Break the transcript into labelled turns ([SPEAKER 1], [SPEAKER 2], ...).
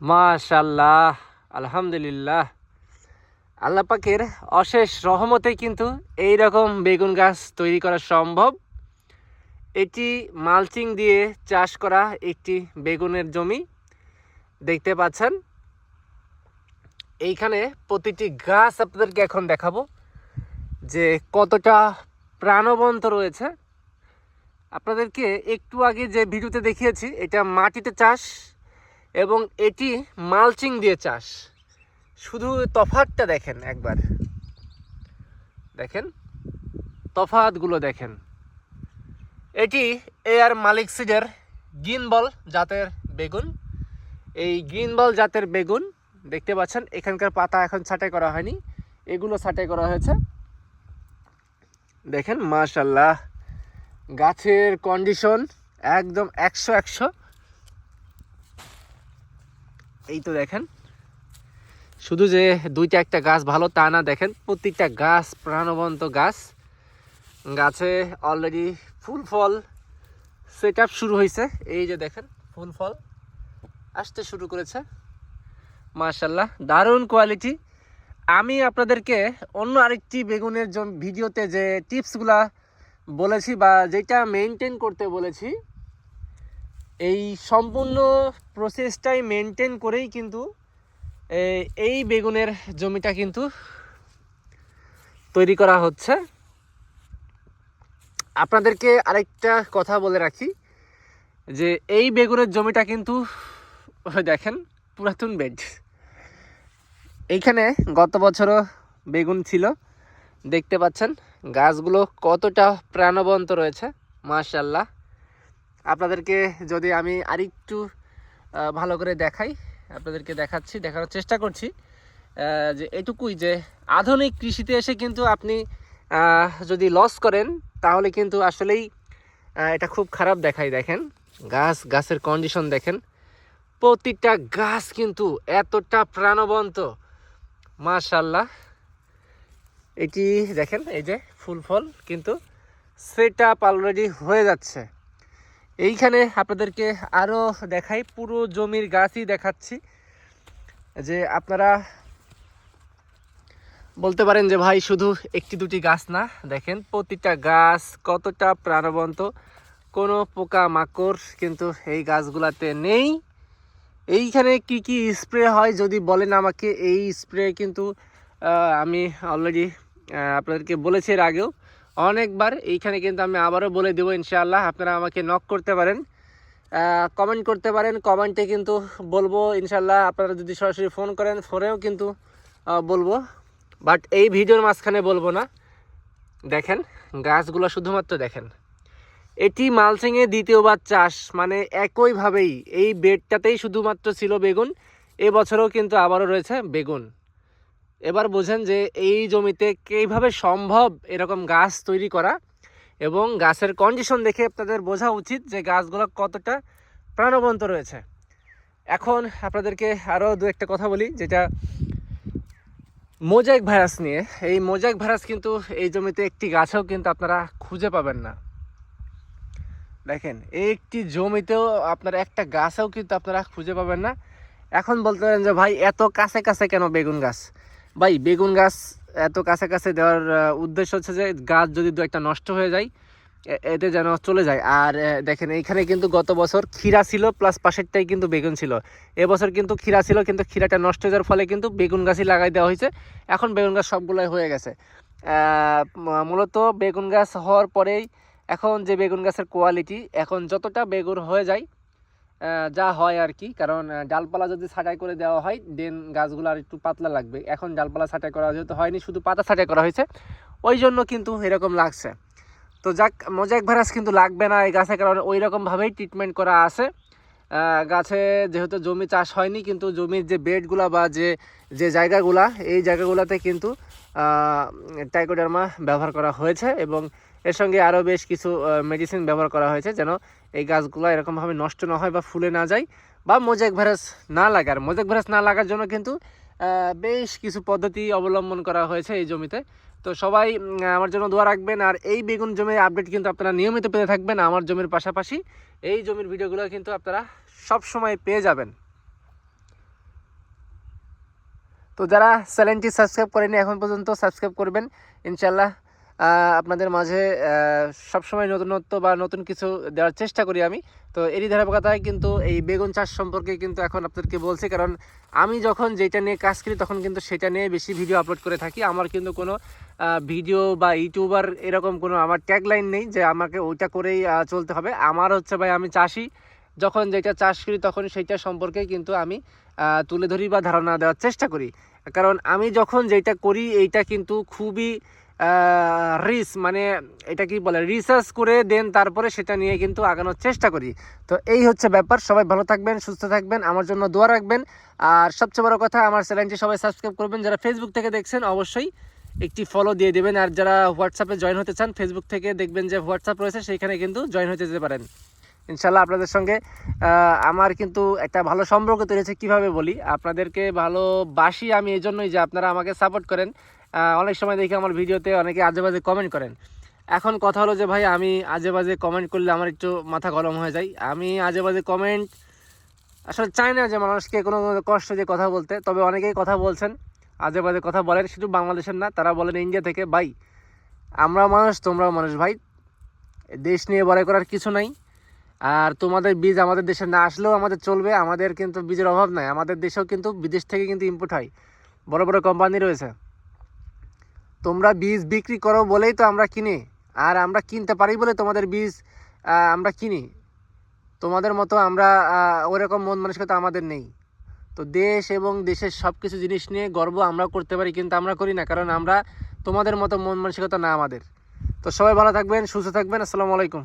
[SPEAKER 1] মাশাল্লাহ, আলহামদুলিল্লাহ। আল্লাহ পাকের অশেষ রহমতে কিন্তু এই রকম বেগুন গাছ তৈরি করা সম্ভব। এটি মালচিং দিয়ে চাষ করা একটি বেগুনের জমি, দেখতে পাচ্ছেন। এইখানে প্রতিটি গাছ আপনাদেরকে এখন দেখাবো, যে কতটা প্রাণবন্ত রয়েছে। আপনাদেরকে একটু আগে যে ভিডিওতে দেখিয়েছি, এটা মাটিতে চাষ এবং এটি মালচিং দিয়ে চাষ। শুধু তফাতটা দেখেন একবার। দেখেন? তফাতগুলো দেখেন। এটি এয়ার মালিক সিডের গ্রিনবল জাতের বেগুন। এই গ্রিনবল জাতের বেগুন, দেখতে পাচ্ছেন, এখানকার পাতা এখন ছাঁটাই করা হয়নি। এগুলো ছাঁটাই করা হয়েছে। দেখেন মাশাল্লাহ গাছের কন্ডিশন একদম একশো একশো। এই তো দেখেন। শুধু যে দুইটা একটা গাছ ভালো তা না দেখেন, প্রত্যেকটা গাছ প্রাণবন্ত গাছ। গাছে অলরেডি ফুল ফল সেট শুরু হয়েছে। এই যে দেখেন, ফুল ফল আসতে শুরু করেছে। মার্শাল্লাহ দারুণ কোয়ালিটি আমি আপনাদেরকে অন্য আরেকটি বেগুনের জন্য ভিডিওতে যে টিপসগুলা বলেছি বা যেটা মেনটেন করতে বলেছি এই সম্পূর্ণ প্রসেসটাই মেনটেন করেই কিন্তু এই বেগুনের জমিটা কিন্তু তৈরি করা হচ্ছে। আপনাদেরকে আরেকটা কথা বলে রাখি, যে এই বেগুনের জমিটা কিন্তু, দেখেন, পুরাতন বেড। এইখানে গত বছরও বেগুন ছিল, দেখতে পাচ্ছেন, গাছগুলো কতটা প্রাণবন্ত রয়েছে মাশাল্লাহ আপনাদেরকে যদি আমি আরেকটু ভালো করে দেখাই, আপনাদেরকে দেখাচ্ছি, দেখানোর চেষ্টা করছি যে এটুকুই যে আধুনিক কৃষিতে এসে কিন্তু আপনি যদি লস করেন, তাহলে কিন্তু আসলেই এটা খুব খারাপ দেখায়, দেখেন। গাছ, গাছের কন্ডিশন দেখেন। প্রতিটা গাছ কিন্তু এতটা প্রাণবন্ত। মাশাল্লাহ এটি দেখেন, এই যে ফুল ফল কিন্তু সেট আপ অলরেডি হয়ে যাচ্ছে। এইখানে আপনাদেরকে আরও দেখাই, পুরো জমির গাছই দেখাচ্ছি। যে আপনারা বলতে পারেন যে ভাই শুধু একটি দুটি গাছ না, দেখেন প্রতিটা গাছ কতটা প্রাণবন্ত। কোনো পোকা মাকড় কিন্তু এই গাছগুলাতে নেই। এইখানে কি কি স্প্রে হয় যদি বলেন আমাকে, এই স্প্রে কিন্তু আমি অলরেডি আপনাদেরকে বলেছি এর আগেও। অনেকবার, এইখানে কিন্তু আমি আবারও বলে দেবো ইনশাআল্লাহ, আপনারা আমাকে নক করতে পারেন। কমেন্ট করতে পারেন কমেন্টে কিন্তু বলব ইনশাল্লাহ আপনারা যদি সরাসরি ফোন করেন ফোনেও কিন্তু বলব। বাট এই ভিডিওর মাঝখানে বলব না। দেখেন, গাছগুলো শুধুমাত্র দেখেন। এটি মালসিংয়ে দ্বিতীয়বার চাষ মানে একইভাবেই এই বেডটাতেই শুধুমাত্র ছিল বেগুন, এবছরও কিন্তু আবারও রয়েছে বেগুন। এবার বোঝেন যে এই জমিতে কীভাবে সম্ভব এরকম গাছ তৈরি করা এবং গাছের কন্ডিশন দেখে আপনাদের বোঝা উচিত যে গাছগুলো কতটা প্রাণবন্ত রয়েছে। এখন আপনাদেরকে আরও দু একটা কথা বলি, যেটা মোজাইক ভাইরাস নিয়ে। এই মোজাইক ভাইরাস কিন্তু এই জমিতে একটি গাছেও কিন্তু আপনারা খুঁজে পাবেন না। দেখেন, একটি জমিতেও আপনারা একটা গাছেও কিন্তু আপনারা খুঁজে পাবেন না। এখন বলতে পারেন যে ভাই, এত কাছে কাছে কেন বেগুন গাছ? ভাই, বেগুন গাছ এত কাছে কাছে দেওয়ার উদ্দেশ্য হচ্ছে যে গাছ যদি দু একটা নষ্ট হয়ে যায় এতে যেন চলে যায়। আর দেখেন, এইখানে কিন্তু গত বছর ক্ষীরা ছিল প্লাস পাশেরটাই কিন্তু বেগুন ছিল। এবছর কিন্তু ক্ষীরা ছিল, কিন্তু ক্ষীরাটা নষ্ট হয়ে যাওয়ার ফলে কিন্তু বেগুন গাছই লাগাই দেওয়া হয়েছে। এখন বেগুন গাছ সবগুলোই হয়ে গেছে। মূলত বেগুন গাছ হওয়ার পরেই এখন যে বেগুন গাছের কোয়ালিটি এখন যতটা বেগুন হয়ে যায় যা হয় আর কি। কারণ ডালপালা যদি ছাঁটাই করে দেওয়া হয় দেন গাছগুলো আর একটু পাতলা লাগবে। এখন ডালপালা ছাঁটাই করা যেহেতু হয়নি, শুধু পাতা ছাঁটাই করা হয়েছে। ওই জন্য কিন্তু এরকম লাগছে। তো যাক মোজাইক ভাইরাস কিন্তু লাগবে না এই গাছে কারণ। ওই রকমভাবেই ট্রিটমেন্ট করা আছে। গাছে যেহেতু জমি চাষ হয়নি, কিন্তু জমির যে বেডগুলা বা যে যে জায়গাগুলা, এই জায়গাগুলোতে কিন্তু টাইকোডার্মা ব্যবহার করা হয়েছে এবং এর সঙ্গে আরও বেশ কিছু মেডিসিন ব্যবহার করা হয়েছে যেন এই গাছগুলো এরকমভাবে নষ্ট না হয় বা ফুলে না যায় বা মোজাইক ভাইরাস না লাগে। আর মোজাইক ভাইরাস না লাগার জন্য কিন্তু বেশ কিছু পদ্ধতি অবলম্বন করা হয়েছে এই জমিতে। তো সবাই আমার জন্য দোয়া রাখবেন। আর এই বেগুন জমির আপডেট কিন্তু আপনারা নিয়মিত পেতে থাকবেন। আমার জমির পাশাপাশি এই জমির ভিডিওগুলো কিন্তু আপনারা সব সময় পেয়ে যাবেন। তো যারা চ্যানেলটি সাবস্ক্রাইব করেনি এখন পর্যন্ত সাবস্ক্রাইব করবেন। ইনশাল্লাহ আপনাদের মাঝে সবসময় নতুনত্ব বা নতুন কিছু দেওয়ার চেষ্টা করি আমি। তো এরই ধারাবাহিকতায় কিন্তু এই বেগুন চাষ সম্পর্কে কিন্তু এখন আপনাদেরকে বলছি, কারণ আমি যখন যেটা নিয়ে কাজ করি, তখন কিন্তু সেটা নিয়ে বেশি ভিডিও আপলোড করে থাকি। আমার কিন্তু কোনো ভিডিও বা ইউটিউবার এরকম কোনো আমার ট্যাগলাইন নেই যে আমাকে ওইটা করেই চলতে হবে। আমার হচ্ছে ভাই, আমি চাষি। যখন যেটা চাষ করি, তখন সেইটা সম্পর্কে কিন্তু আমি তুলে ধরি বা ধারণা দেওয়ার চেষ্টা করি। কারণ আমি যখন যেটা করি, এইটা কিন্তু খুবই রিস মানে এটা কি বলে রিসার্চ করে দেন তারপরে সেটা নিয়ে কিন্তু আগানোর চেষ্টা করি। তো এই হচ্ছে ব্যাপার, সবাই ভালো থাকবেন, সুস্থ থাকবেন, আমার জন্য দোয়া রাখবেন। আর সবচেয়ে বড় কথা, আমার চ্যানেলটি সবাই সাবস্ক্রাইব করবেন। যারা ফেসবুক থেকে দেখছেন, অবশ্যই একটি ফলো দিয়ে দেবেন। আর যারা হোয়াটসঅ্যাপে জয়েন হতে চান ফেসবুক থেকে দেখবেন যে হোয়াটসঅ্যাপ রয়েছে সেইখানে কিন্তু জয়েন হতে যেতে পারেন। ইনশাল্লাহ আপনাদের সঙ্গে আমার কিন্তু একটা ভালো সম্পর্ক তৈরি হয়েছে কীভাবে বলি। আপনাদেরকে ভালোবাসি আমি এই জন্যই যে আপনারা আমাকে সাপোর্ট করেন। অনেক সময় দেখি আমার ভিডিওতে অনেকে আজে বাজে কমেন্ট করেন। এখন কথা হলো যে ভাই, আমি আজে বাজে কমেন্ট করলে আমার একটু মাথা গরম হয়ে যায়। আমি আজে বাজে কমেন্ট আসলে চাই না যে মানুষকে কোনো কষ্ট দিয়ে কথা বলতে, তবে অনেকেই কথা বলছেন, আজে বাজে কথা বলেন। শুধু বাংলাদেশের না, তারা বলেন ইন্ডিয়া থেকে, ভাই, আমরা মানুষ, তোমরাও মানুষ ভাই। দেশ নিয়ে বড়াই করার কিছু নাই। আর তোমাদের বীজ আমাদের দেশে না আসলেও আমাদের চলবে, আমাদের কিন্তু বীজের অভাব নাই। আমাদের দেশেও কিন্তু বিদেশ থেকে কিন্তু ইম্পোর্ট হয়। বড় বড় কোম্পানি রয়েছে। তোমরা বীজ বিক্রি করো বলেই তো আমরা কিনি, আর আমরা কিনতে পারি বলে তোমাদের বীজ আমরা কিনি। তোমাদের মতো আমরা ওরকম মন মানসিকতা আমাদের নেই। তো দেশ এবং দেশের সব কিছু জিনিস নিয়ে গর্ব আমরা করতে পারি, কিন্তু আমরা করি না, কারণ আমরা তোমাদের মতো মন মানসিকতা না আমাদের। তো সবাই ভালো থাকবেন, সুস্থ থাকবেন, আসসালামু আলাইকুম।